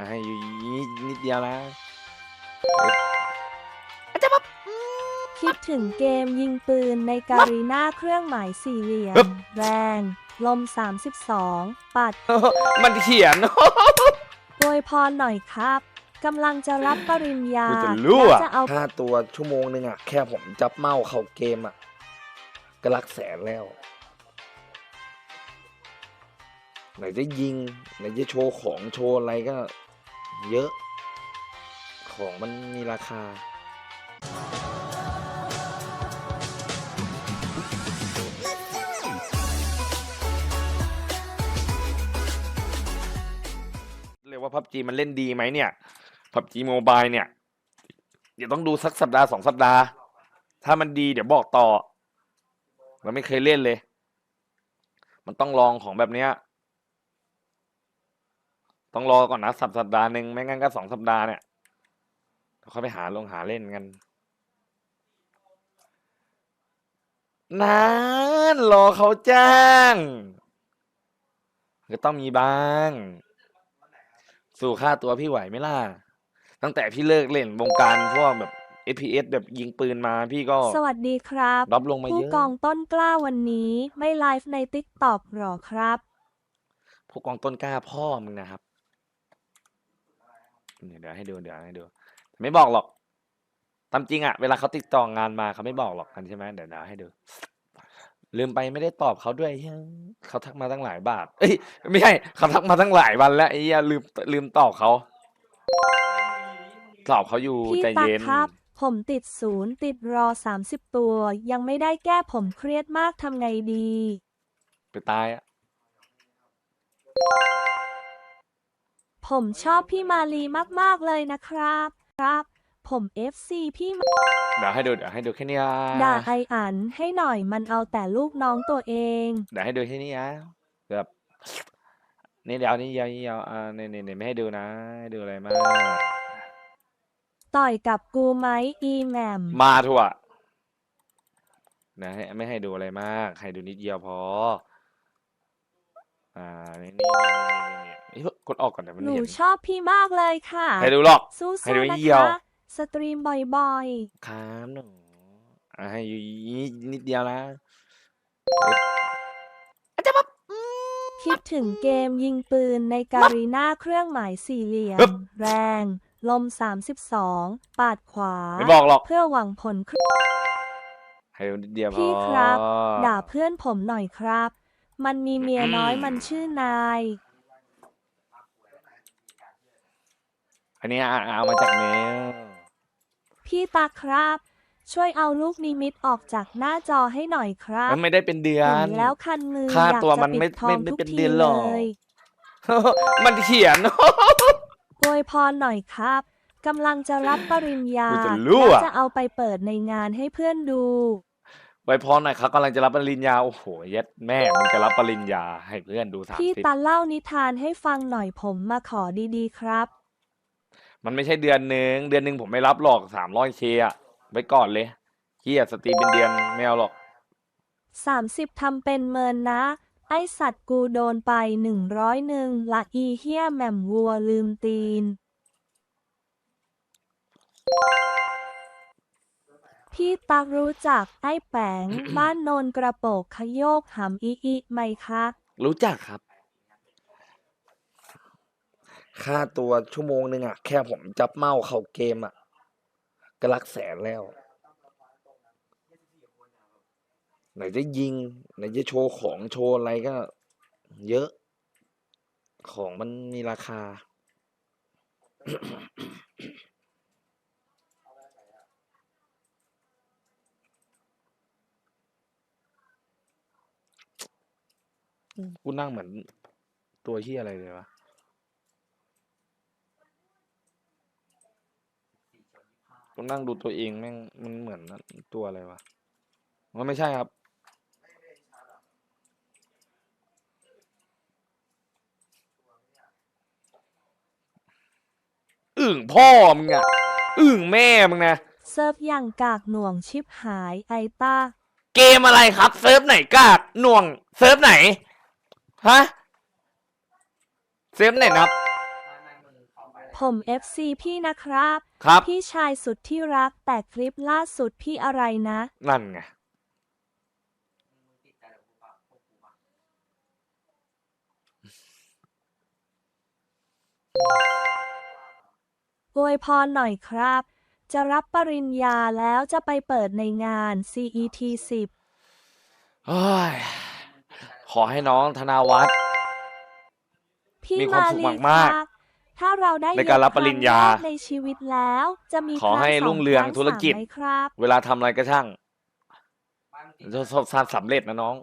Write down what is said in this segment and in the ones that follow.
อะให้อยู่นิดนิดเดียวนะคิดถึงเกมยิงปืนในการีนาเครื่องหมายสี่เหลี่ยฮึมบแรง ลม 32 ปัด มันเขียนอวยพรหน่อยครับกำลังจะรับปริญญากูจะรู้และอะจะเอาค่าตัวชั่วโมงหนึ่งอะแค่ผมจับเมาส์เข้าเกมอะก็หลักแสนแล้ว ไหนจะยิง ไหนจะโชว์ของโชว์อะไรก็ เยอะ ของมันมีราคา เรียกว่าพับจีมันเล่นดีไหมเนี่ยพับจีโมบายเนี่ย เดี๋ยวต้องดูสักสัปดาห์สองสัปดาห์ ถ้ามันดีเดี๋ยวบอกต่อ เราไม่เคยเล่นเลย มันต้องลองของแบบเนี้ย ต้องรอก่อนนะสัปสัปดาห์หนึ่งไม่งั้นก็สองสัปดาห์เนี่ยเราค่อยไปหาลงหาเล่นกันนานรอเขาจ้างก็ต้องมีบ้าง สู่ค่าตัวพี่ไหวไหมล่ะ ตั้งแต่พี่เลิกเล่นวงการพวกแบบ FPS แบบยิงปืนมาพี่ก็ สวัสดีครับรับลงมาผู้เยอะกองต้นกล้าวันนี้ไม่ไลฟ์ในติ๊กต็อกหรอครับ ผู้กองต้นกล้าพ่อมึงนะครับ เดี๋ยวเดี๋ยวให้ดูเดี๋ยวให้ดู ไม่บอกหรอกตามจริงอะเวลาเขาติดต่องานมาเขาไม่บอกหรอกกันใช่ไหมเดี๋ยวเดี๋ยวให้ดู ลืมไปไม่ได้ตอบเขาด้วยเฮ้ยเขาทักมาตั้งหลายบาทเอ้ยไม่ใช่เขาทักมาตั้งหลายวันแล้วไอ้เหี้ยลืมลืมตอบเขาตอบเขาอยู่พี่ใจตักเย็น ครับ ผมติดศูนย์ติดรอ 30 ตัว ยังไม่ได้แก้ผมเครียดมากทำไงดี ไปตายอะ ผมชอบพี่มาลีมาก ๆ เลยนะครับ ครับ ผม FC พี่มาเดี๋ยวให้ดูเดี๋ยวให้ดูแค่เนี้ยด่าไออันให้หน่อยมันเอาแต่ลูกน้องตัวเอง เดี๋ยวให้ดูแค่นี้นะแบบนี่เดี๋ยวนี่ยาวยาวอ่าเนี่ยเนี่ยเนี่ยไม่ให้ดูนะให้ดูอะไรมากต่อยกับกูไหมอีแหมมมาทั่วนะให้ไม่ให้ดูอะไรมาก ให้ดูนิดเดียวพอ อ่านี่นี่นี่นี่นี่นี่กดออกก่อนเดี๋ยวมันหนูเห็นชอบพี่มากเลยค่ะให้ดูหรอก สู้ให้ดูๆนะเดียว คะ สตรีมบ่อยครับหนูอ่าให้อยู่นิดเดียวนะๆ คิดถึงเกมยิงปืนในการีนาเครื่องหมายสี่เหลี่ยม แรง ลม 32 ปาดขวา ไม่บอกหรอก เพื่อหวังผลคให้ดูนิดเดียวพอพี่ครับ ด่าเพื่อนผมหน่อยครับ มันมีเมียน้อยมันชื่อนาย อันนี้อะเอามาจากเมลพี่ตาครับ ช่วยเอาลูกนิมิตออกจากหน้าจอให้หน่อยครับมันไม่ได้เป็นเดือเห็นนแล้วคันมือค่าอยากตัวจะมันปิไม่ดทองไม่ไม่ทุกเป็นทีเดือนหรเลอก ย มันเขียน อวยพรหน่อยครับกำลังจะรับปริญญากูจะรู้และอะจะเอาไปเปิดในงานให้เพื่อนดู ไว้พรหน่อยครับกำลังจะรับปริญญา โอ้โหเย็ดแม่มึงจะรับปริญญาให้เพื่อนดูสามพี่สิบตาเล่านิทานให้ฟังหน่อยผมมาขอดีๆครับ มันไม่ใช่เดือนหนึ่งเดือนหนึ่งผมไม่รับหรอกสามร้อยเคอะไว้ก่อนเลยเฮียสตรีมเป็นเดือนไม่เอาหรอก 30ทำเป็นเมินนะ ไอสัตว์กูโดนไปหนึ่งร้อยหนึ่งละอีเฮียแหม่มวัวลืมตีน พี่ตักรู้จักไอ้แปง บ้านโนนกระโปกขยโยกหำอีอีไหมคะ รู้จักครับ ค่าตัวชั่วโมงหนึ่งอะแค่ผมจับเมาส์เข้าเกมอะก็หลักแสนแล้ว ไหนจะยิง ไหนจะโชว์ของโชว์อะไรก็ เยอะ ของมันมีราคา กูนั่งเหมือนตัวที่อะไรเลยวะ กูนั่งดูตัวเองแม่งมันเหมือนตัวอะไรวะมันไม่ใช่ครับ อึ่งพ่อมึงอะอึ่งแม่มึงนะ เซิร์ฟอย่างกากหน่วงชิบหายไอตาเกมอะไรครับ เซิร์ฟไหนกากหน่วง เซิร์ฟไหน ฮะเซิร์ฟไหนนับ ผม FC พี่นะครับ ครับ พี่ชายสุดที่รักแต่คลิปล่าสุดพี่อะไรนะ นั่นไง อวยพรหน่อยครับ จะรับปริญญาแล้วจะไปเปิดในงาน CET 10เฮ้ย ขอให้น้องธนาวัฒน์ พี่มีความมาสุขลีมากๆครับถ้าเราได้ในการรับปริญญายกครั้งแรกในชีวิตแล้ว จะมีขอให้คสรุ่งเรืองคสธุรกิจสามไหมครับ เวลาทำอะไรก็ช่างจะสร้างสำเร็จนะน้อง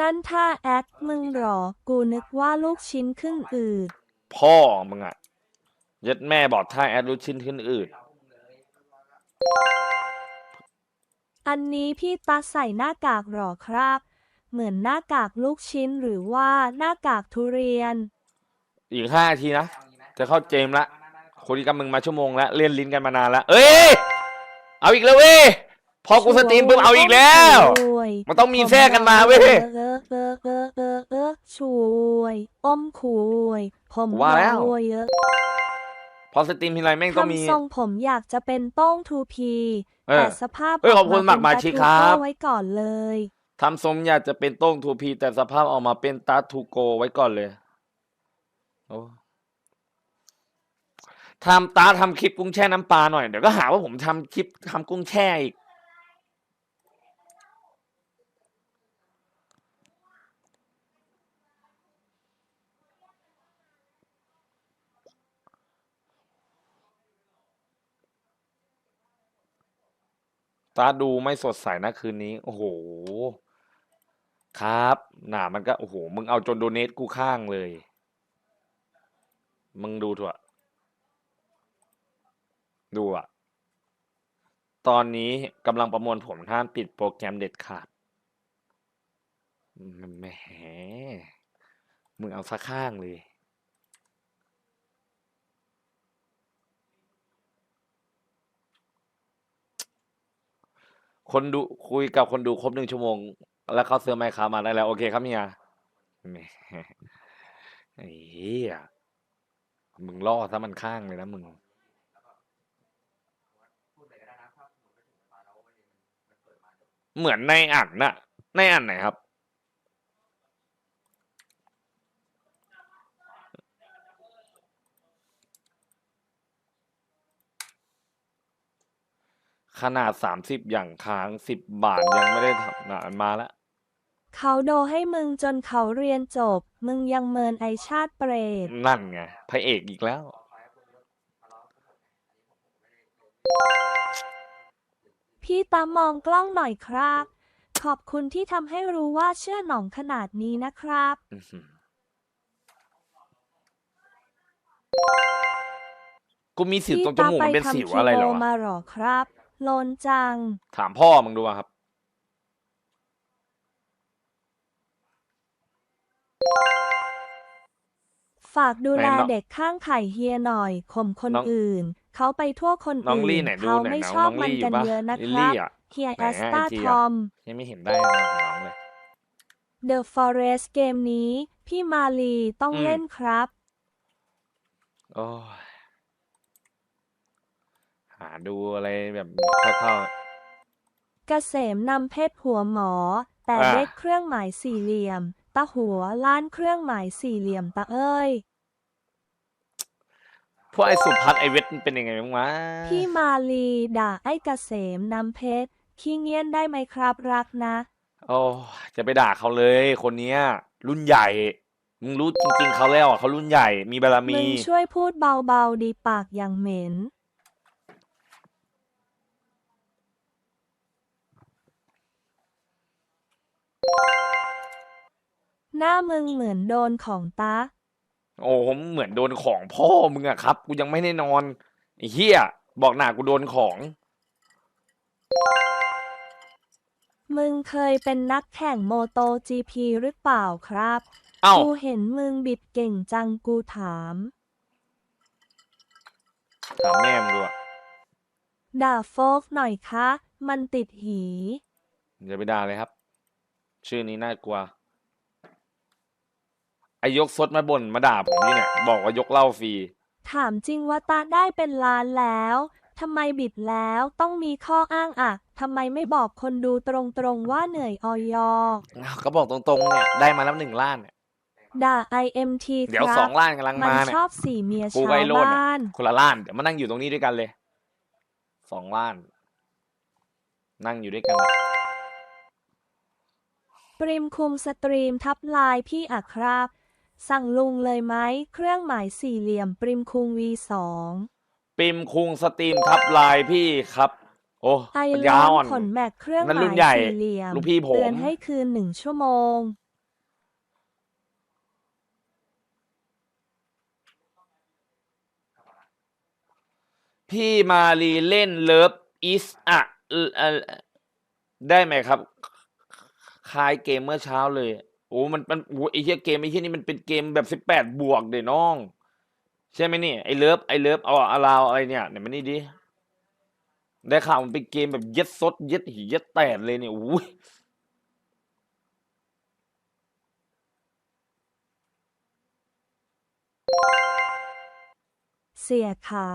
นั่นถ้าแอคมึงหรอ กูนึกว่าลูกชิ้นครึ่งอืด พ่อมึงอะยัดแม่บอกถ้าแอดรู้ชิ้นขึ้นอื่น อันนี้พี่ตาใส่หน้ากากหรอครับ เหมือนหน้ากากลูกชิ้นหรือว่าหน้ากากทุเรียน อีกห้านาทีนะ จะเข้าเจมส์ละคุยกับมึงมาชั่วโมงแล้วเล่นลิ้นกันมานานแล้วเอ้ย เอาอีกแล้วเว้ย พอกูสตรีมปุ๊บเอาอีกแล้ว ช่วยมันต้องมีแทรกกันมาเว้ย เออเออเออเออเออช่วยอ้อมคุยผมว่าแล้วรวยเยอะ พอสตรีมทีไรแม่งต้องมี ทำทรงผมอยากจะเป็นโต้งทูพีเออแต่สภาพเอ้ยขอบคุณหมากมาชิครับออกมาเป็นตาทูโก้ไว้ก่อนเลย ทำสมอยากจะเป็นโต้งทูพี แต่สภาพออกมาเป็นตาทูโกไว้ก่อนเลยโอ้ทำตาทำคลิปกุ้งแช่น้ำปลาหน่อย เดี๋ยวก็หาว่าผมทำคลิปทำกุ้งแช่อีกาดูไม่สดใสนะคืนนี้ โอ้โห ครับหนามันก็ โอ้โห มึงเอาจนโดเนทกูข้างเลย มึงดูเถอะ ดูอะตอนนี้กำลังประมวลผลห้ามปิดโปรแกรมเด็ดขาดแหมมึงเอาสักข้างเลย คนดูคุยกับคนดูครบหนึ่งชั่วโมง แล้วเขาเสื้อไมค์ค้ามาได้แล้ว โอเคครับเฮียแหมเฮียมึงล่อซะมันข้างเลยนะมึง เหมือนในอ่านน่ะ ในอ่านไหนครับ ขนาดสามสิบอย่างค้างสิบบาทยังไม่ได้ทำนานมาแล้ว เขาโดให้มึงจนเขาเรียนจบ มึงยังเมินไอชาติเปรต นั่นไงพระเอกอีกแล้ว พี่ตามองกล้องหน่อยครับ ขอบคุณที่ทำให้รู้ว่าเชื่อหนองขนาดนี้นะครับ อื้อหือกูมีสิวตรงจมูกมันเป็นสิวอะไรเหรอพี่ตาปทำคีโมวะ มาหรอครับ โลนจัง ถามพ่อมึงดูอะครับ ฝากดูแลไหนน้องเด็กข้างไข่เฮียหน่อยข่มคนน้องอื่น เขาไปทั่วคนน้องอื่ลี่นไหนดูเขาไหนไม่น้องชอบน้องมันลี่กันปะเยอะนะลิคลลี่รับอะ เฮียไหนแอสตา IG ทอะอม ยังไม่เห็นได้นะของน้องเลย The Forest เกมนี้ พี่มาลีต้องอืม เล่นครับ โอ้ย หาดูอะไรแบบเข้าเกษมนำเพชรหัวหมอ แต่อ่าเล็กเครื่องหมายสี่เหลี่ยม ตะหัวล้านเครื่องหมายสี่เหลี่ยมตะเอ้ยๆพวกไอ้สุพัฒน์ไอ้เวทมันเป็นยังไงบ้างวะพี่มาลีด่าไอ้เกษมนำเพชรขี้เงียนได้ไหมครับรักนะ โอ้จะไปด่าเขาเลย คนเนี้ย รุ่นใหญ่มึงรู้จริงๆเขาแล้วอะเขารุ่นใหญ่มีบารมี มึงช่วยพูดเบาๆดีปากอย่างเหม็น หน้ามึงเหมือนโดนของตา โอ้ผมเหมือนโดนของพ่อมึงอะครับ กูยังไม่ได้นอนไอ้เหี้ยบอกหนากูโดนของ มึงเคยเป็นนักแข่งโมโต GP หรือเปล่าครับ เอ้า กูเห็นมึงบิดเก่งจังกูถาม ถามแม่มึงดูอะด่าโฟกหน่อยคะ มันติดหี อย่าไปด่าเลยครับ ชื่อนี้น่ากลัว ไอยกซดมาบ่นมาด่าผมนี่เนี่ยบอกว่ายกเหล้าฟรี ถามจริงว่าตาได้เป็นล้านแล้วทำไมบิดแล้วต้องมีข้ออ้างอะทำไมไม่บอกคนดูตรงๆว่าเหนื่อยออยอ้าวก็บอกตรงๆเนี่ยได้มาแล้วหนึ่งล้านเนี่ยด่า IMT เดี๋ยวครับสองล้านกำลังมันมาเนี่ยชอบสี่เมียกูชาวไวโรจน์บ้าเนี่ยนคนละล้านเดี๋ยวมานั่งอยู่ตรงนี้ด้วยกันเลยสองล้าน นั่งอยู่ด้วยกัน ปริมคุมสตรีมทับลายพี่อะครับ สั่งลุงเลยไหมเครื่องหมายสี่เหลี่ยมปริมคุง V2 ปิมคุงสตรีมทับไลน์พี่ครับ โอ้ไอปัญล้ญาออ่อน ขนแม็กเครื่องนั่นหรุ่มานยใหญ่สี่เหลี่ยมลูกพี่ผม เตือนให้คืนหนึ่งชั่วโมง พี่มารีเล่นเลิฟอิสอะเอ่อเอ่อได้ไหมครับ คล้ายเกมเมื่อเช้าเลย โอ้มันมันโอ้ไอ้เหี้ยเกมไอ้เหี้ยนี่มันเป็นเกมแบบสิบแปดบวกเด้น้อง ใช่ไหมนี่ไอ้เลิฟไอ้เลิฟเอาอาราวอะไรเนี่ยเนี่ยมันนี่ดิได้ข่าวมันเป็นเกมแบบเย็ดซดเย็ดหีเย็ดแตนเลยเนี่ยอุ้ยเสียขา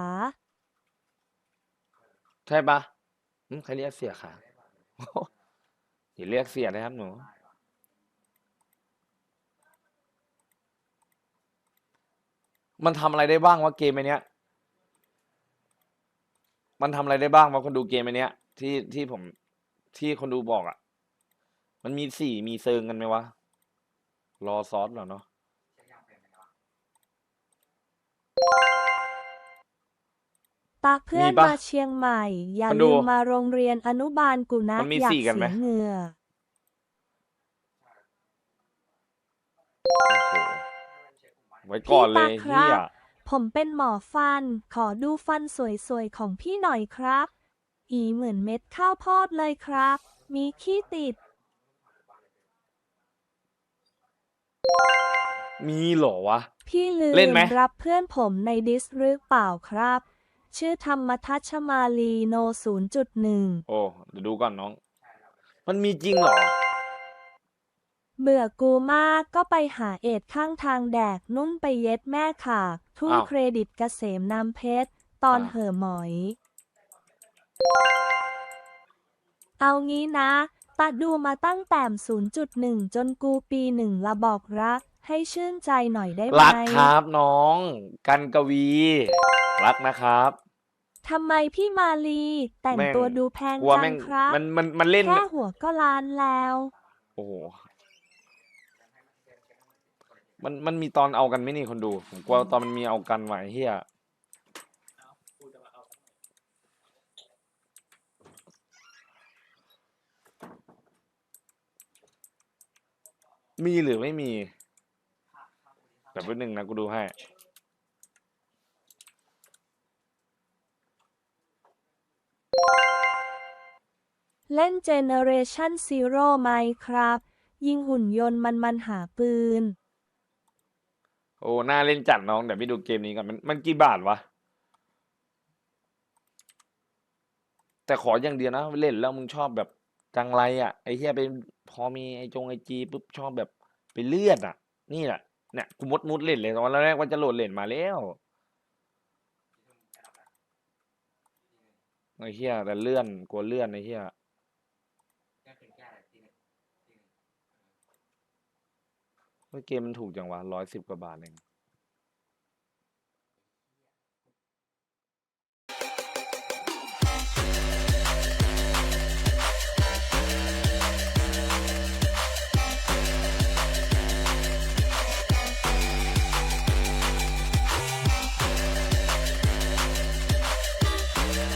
ใช่ปะอืมใครเรียกเสียขาอย่าเรียกเสียนะครับหนู มันทำอะไรได้บ้างวะเกมไอเนี้ย มันทำอะไรได้บ้างวะคนดูเกมไอเนี้ย ที่ที่ผมที่คนดูบอกอะ่ะ มันมีสี่มีเซิงกันไหมวะ รอซอสเหรอเนาะตาเพื่อนมีปะมาเชียงใหม่ อย่าคนดูลืมมาโรงเรียนอนุบาลกูนะมันมีอยากสี่กันไหมเสียเหงื่อโอ้โห ไว้ก่อนเลยพี่ตาครับเฮียผมเป็นหมอฟัน ขอดูฟันสวยๆ ของพี่หน่อยครับ อีเหมือนเม็ดข้าวโพดเลยครับ มีขี้ติด มีเหรอวะ พี่ลืเล่นไหม รับเพื่อนผมในดิสหรือเปล่าครับ ชื่อธรรมทัชมาลีโน 0.1 โอ้เดี๋ยวดูก่อนน้อง มันมีจริงเหรอ เบื่อกูมากก็ไปหาเอ็ดข้างทางแดกนุ่นไปเย็ดแม่ขากทุ่มอ้าว เครดิตเกษมน้ำเพชร ตอนอ่าเห่อหมอย เอางี้นะตัดดูมาตั้งแต่ม0.1 จนกูปีหนึ่งละบอกรัก ให้ชื่นใจหน่อยได้ไหมรักครับน้อง กันกวี รักนะครับ ทำไมพี่มาลีแต่งแม่ง ตัวดูแพงกลัวจัแม่งงครับ มันมันมันเล่น แค่หัวก็ล้านแล้ว โอ้โห มันมันมีตอนเอากันไหมนี่คนดู ผมกลัวตอนมันมีเอากันไหว้เฮียมีหรือไม่มีแบบแป๊บนึงนะกูดูให้ เล่น Generation Zero ไหมครับ ยิงหุ่นยนต์มันมันหาปืน โอ้น่าเล่นจัดน้องเดี๋ยวไปดูเกมนี้ก่อนมันมันกี่บาทวะ แต่ขออย่างเดียวนะ เล่นแล้วมึงชอบแบบจังไรอะไอ้เหี้ยเป็นพอมีไอ้จงไอจีปุ๊บชอบแบบไปเลือนอะ นี่แหละเนี่ยกูมดมุดเล่นเลยตอนแรกว่าจะโหลดเล่นมาแล้วไอ้เหี้ยแต่เลื่อนกลัวเลื่อนไอ้เหี้ย เมื่อเกมมันถูกจังวะร้อยสิบกว่าบาทเอง